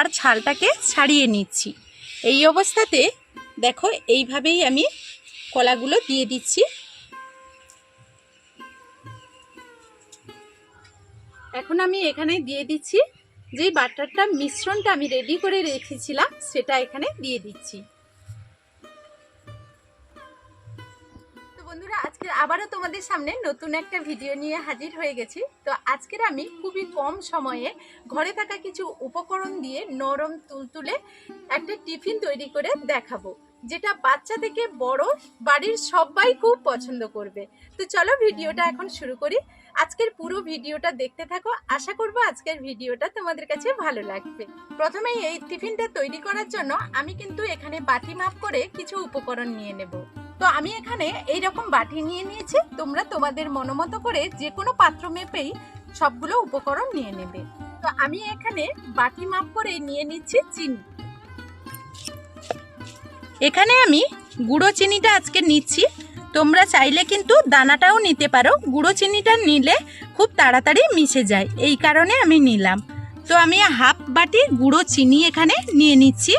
আর ছালটাকে ছাড়িয়ে নিচ্ছি। এই অবস্থাতে দেখো, এইভাবেই আমি কলাগুলো দিয়ে দিচ্ছি। এখন আমি এখানে দিয়ে দিচ্ছি যে বাটারটা মিশ্রণটা আমি রেডি করে রেখেছিলাম, সেটা এখানে দিয়ে দিচ্ছি। বন্ধুরা, আজকে আবারও তোমাদের সামনে নতুন একটা ভিডিও নিয়ে হাজির হয়ে গেছি। তো আজকের আমি খুবই কম সময়ে ঘরে থাকা কিছু উপকরণ দিয়ে নরম তুলতুলে একটা টিফিন তৈরি করে দেখাবো, যেটা বাচ্চা থেকে বড় বাড়ির সবাই খুব পছন্দ করবে। তো চলো ভিডিওটা এখন শুরু করি। আজকের পুরো ভিডিওটা দেখতে থাকো। আশা করব আজকের ভিডিওটা তোমাদের কাছে ভালো লাগবে। প্রথমেই এই টিফিনটা তৈরি করার জন্য আমি কিন্তু এখানে বাটি মাপ করে কিছু উপকরণ নিয়ে নেব। তো আমি এখানে এই রকম বাটি নিয়ে নিয়েছি। তোমরা তোমাদের মনোমতো করে যে কোনো পাত্র মেপেই সবগুলো উপকরণ নিয়ে নেবে। তো আমি এখানে বাটি মাপ করে নিয়ে নিচ্ছি চিনি। এখানে আমি গুঁড়ো চিনিটা আজকে নিচ্ছি। তোমরা চাইলে কিন্তু দানাটাও নিতে পারো। গুঁড়ো চিনিটা নিলে খুব তাড়াতাড়ি মিশে যায়। এই কারণে আমি নিলাম। তো আমি হাফ বাটি গুঁড়ো চিনি এখানে নিয়ে নিচ্ছি।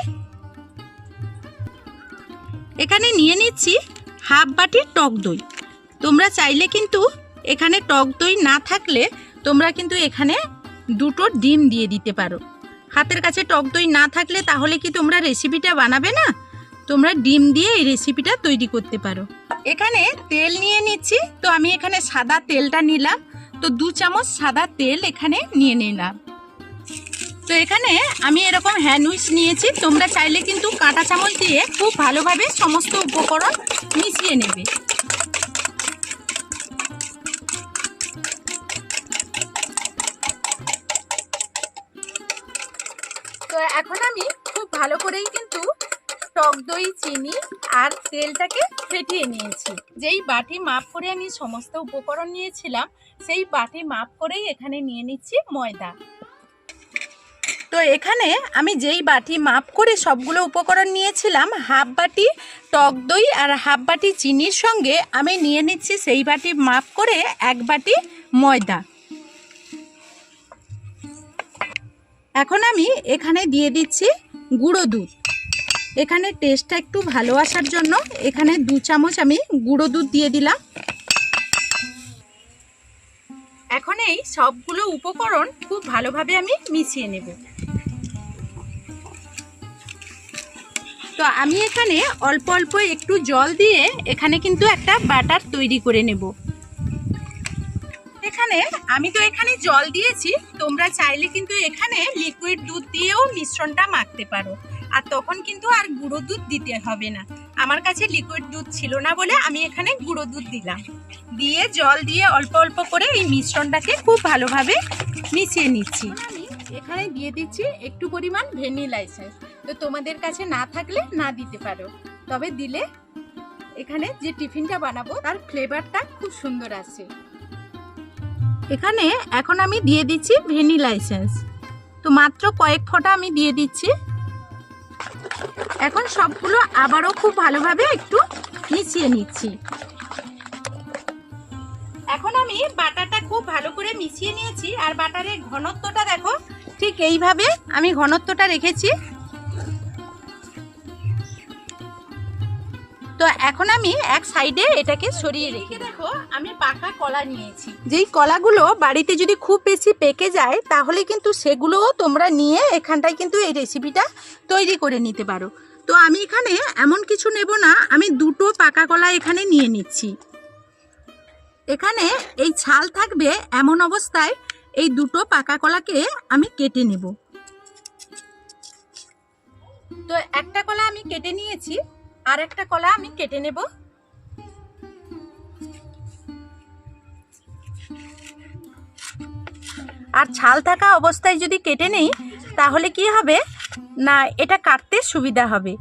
এখানে নিয়ে নিচ্ছি হাফ বাটি টক দই। তোমরা চাইলে কিন্তু এখানে টক দই না থাকলে তোমরা কিন্তু এখানে দুটো ডিম দিয়ে দিতে পারো। হাতের কাছে টক দই না থাকলে তাহলে কি তোমরা রেসিপিটা বানাবে না? তোমরা ডিম দিয়ে এই রেসিপিটা তৈরি করতে পারো। এখানে তেল নিয়ে নিচ্ছি। তো আমি এখানে সাদা তেলটা নিলাম। তো দু চামচ সাদা তেল এখানে নিয়ে নিলাম। তো এখানে আমি এরকম হ্যান্ড উইচ নিয়েছি। তোমরা চাইলে কিন্তু কাঁটা চামচ দিয়ে খুব ভালোভাবে সমস্ত উপকরণ মিশিয়ে নেবে। তো এখন আমি খুব ভালো করেই কিন্তু টক দই, চিনি আর তেলটাকে ফেটিয়ে নিয়েছি। যেই বাটি মাপ করে আমি সমস্ত উপকরণ নিয়েছিলাম, সেই বাটি মাপ করেই এখানে নিয়ে নিচ্ছি ময়দা। তো এখানে আমি যেই বাটি মাপ করে সবগুলো উপকরণ নিয়েছিলাম, হাফ বাটি টক দই আর হাফ বাটি চিনির সঙ্গে আমি নিয়ে নিচ্ছি সেই বাটি মাপ করে এক বাটি ময়দা। এখন আমি এখানে দিয়ে দিচ্ছি গুঁড়ো দুধ। এখানে টেস্টটা একটু ভালো আসার জন্য এখানে দু চামচ আমি গুঁড়ো দুধ দিয়ে দিলাম। এখন এই সবগুলো উপকরণ খুব ভালোভাবে আমি মিশিয়ে নেব। তো আমি এখানে অল্প অল্প একটু জল দিয়ে এখানে কিন্তু একটা বাটার তৈরি করে নেব। এখানে আমি তো এখানে জল দিয়েছি, তোমরা চাইলে কিন্তু এখানে লিকুইড দুধ দিয়েও মিশ্রণটা মাখতে পারো। আর তখন কিন্তু আর গুঁড়ো দুধ দিতে হবে না। আমার কাছে লিকুইড দুধ ছিল না বলে আমি এখানে গুঁড়ো দুধ দিলাম। দিয়ে জল দিয়ে অল্প অল্প করে এই মিশ্রণটাকে খুব ভালোভাবে মিশিয়ে নিচ্ছি। এখানে দিয়ে দিচ্ছি একটু পরিমাণ ভ্যানিলা এসেন্স। তো তোমাদের কাছে না থাকলে না দিতে পারো। তবে দিলে এখানে যে টিফিনটা বানাবো, তার ফ্লেভারটা খুব সুন্দর আছে এখানে এখন আমি দিয়ে দিচ্ছি ভ্যানিলা এসেন্স। তো মাত্র কয়েক ফোঁটা আমি দিয়ে দিচ্ছি। এখন সবগুলো আবারও খুব ভালোভাবে একটু মিশিয়ে নিচ্ছি। এখন আমি বাটারটা খুব ভালো করে মিশিয়ে নিয়েছি, আর বাটারের ঘনত্বটা দেখো, ঠিক এইভাবে আমি ঘনত্বটা রেখেছি। তো এখন আমি এক সাইডে এটাকে সরিয়ে রেখে দেখো আমি পাকা কলা নিয়েছি। যেই কলাগুলো বাড়িতে যদি খুব বেশি পেকে যায় তাহলে কিন্তু সেগুলোও তোমরা নিয়ে এখানটায় কিন্তু এই রেসিপিটা তৈরি করে নিতে পারো। তো আমি এখানে এমন কিছু নেব না আমি দুটো পাকা কলা এখানে নিয়ে নিচ্ছি। এখানে এই ছাল থাকবে এমন অবস্থায় এই দুটো পাকা কলাকে আমি কেটে নেব। তো একটা কলা আমি কেটে নিয়েছি আর একটা কলা আমি কেটে নেব। আর ছাল থাকা অবস্থায় যদি কেটে নেই, তাহলে কি হবে? না, এটা কাটতে সুবিধা হবে।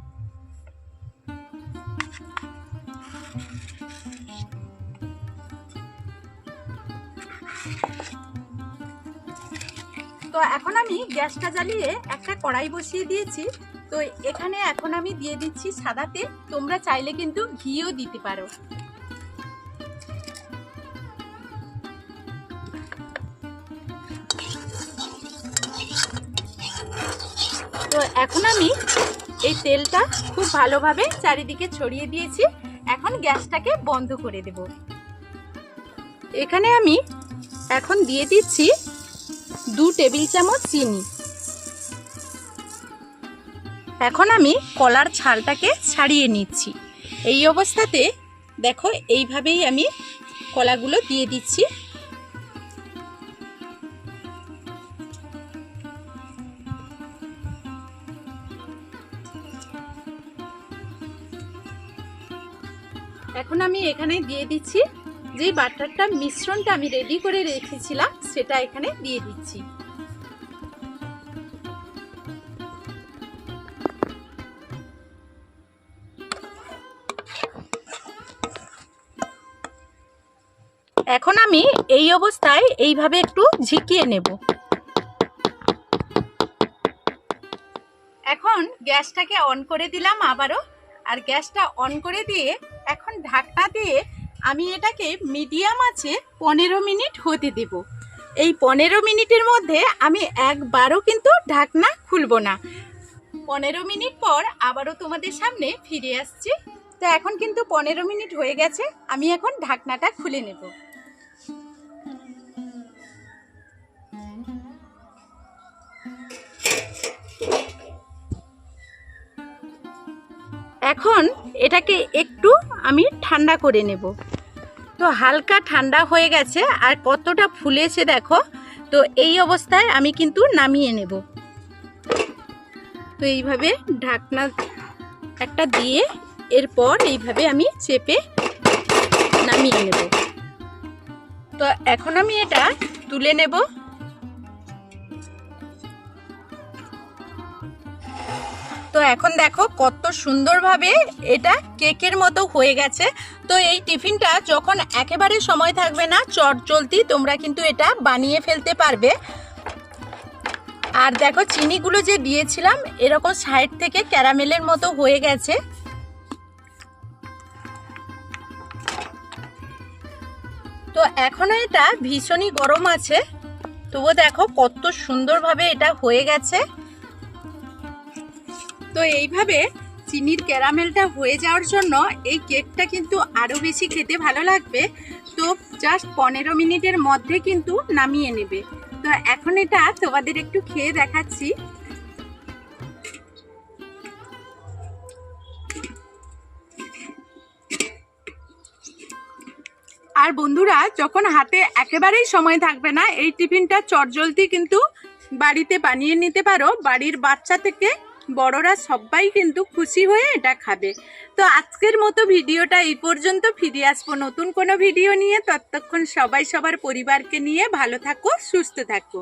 তো এখন আমি গ্যাসটা জ্বালিয়ে একটা কড়াই বসিয়ে দিয়েছি। তো এখানে এখন আমি দিয়ে দিচ্ছি সাদা তেল। তোমরা চাইলে কিন্তু ঘিও দিতে পারো। তো এখন আমি এই তেলটা খুব ভালোভাবে চারিদিকে ছড়িয়ে দিয়েছি। এখন গ্যাসটাকে বন্ধ করে দেব। এখানে আমি এখন দিয়ে দিচ্ছি দু টেবিল চামচ চিনি। এখন আমি কলার ছালটাকে ছাড়িয়ে নিচ্ছি। এই অবস্থাতে দেখো, এইভাবেই আমি কলাগুলো দিয়ে দিচ্ছি। এখন আমি এখানে দিয়ে দিচ্ছি যে বাটারটা মিশ্রণটা আমি রেডি করে রেখেছিলাম, সেটা এখানে দিয়ে দিচ্ছি। এখন আমি এই অবস্থায় এইভাবে একটু ঝিকিয়ে নেব। এখন গ্যাসটাকে অন করে দিলাম আবারও, আর গ্যাসটা অন করে দিয়ে এখন ঢাকনা দিয়ে আমি এটাকে মিডিয়াম আছে পনেরো মিনিট হতে দেব। এই পনেরো মিনিটের মধ্যে আমি একবারও কিন্তু ঢাকনা খুলবো না। পনেরো মিনিট পর আবারও তোমাদের সামনে ফিরে আসছি। তো এখন কিন্তু পনেরো মিনিট হয়ে গেছে, আমি এখন ঢাকনাটা খুলে নেব। এখন এটাকে একটু আমি ঠান্ডা করে নেব। তো হালকা ঠান্ডা হয়ে গেছে আর কতটা ফুলেছে দেখো, তো এই অবস্থায় আমি কিন্তু নামিয়ে নেব। তো এইভাবে ঢাকনা একটা দিয়ে এরপর এইভাবে আমি চেপে নামিয়ে নেব। তো এখন আমি এটা তুলে নেব। এখন দেখো কত সুন্দরভাবে এটা কেকের মতো হয়ে গেছে। তো এই টিফিনটা যখন একেবারে সময় থাকবে না চট চলতি তোমরা কিন্তু এটা বানিয়ে ফেলতে পারবে। আর দেখো চিনিগুলো যে দিয়েছিলাম, এরকম সাইড থেকে ক্যারামেলের মতো হয়ে গেছে। তো এখনও এটা ভীষণই গরম আছে। তবুও দেখো কত সুন্দরভাবে এটা হয়ে গেছে। তো এইভাবে চিনির ক্যারামেলটা হয়ে যাওয়ার জন্য এই কেকটা কিন্তু আরও বেশি খেতে ভালো লাগবে। তো জাস্ট পনেরো মিনিটের মধ্যে কিন্তু নামিয়ে নেবে। তো এখন এটা তোমাদের একটু খেয়ে দেখাচ্ছি। আর বন্ধুরা, যখন হাতে একেবারেই সময় থাকবে না, এই টিফিনটা চটজলদি কিন্তু বাড়িতে বানিয়ে নিতে পারো। বাড়ির বাচ্চা থেকে বড়রা সবাই কিন্তু খুশি হয়ে এটা খাবে। তো আজকের মতো ভিডিওটা এই পর্যন্ত। ফিরে আসব নতুন কোনো ভিডিও নিয়ে। ততক্ষণ সবাই সবার পরিবারকে নিয়ে ভালো থাকো, সুস্থ থাকো।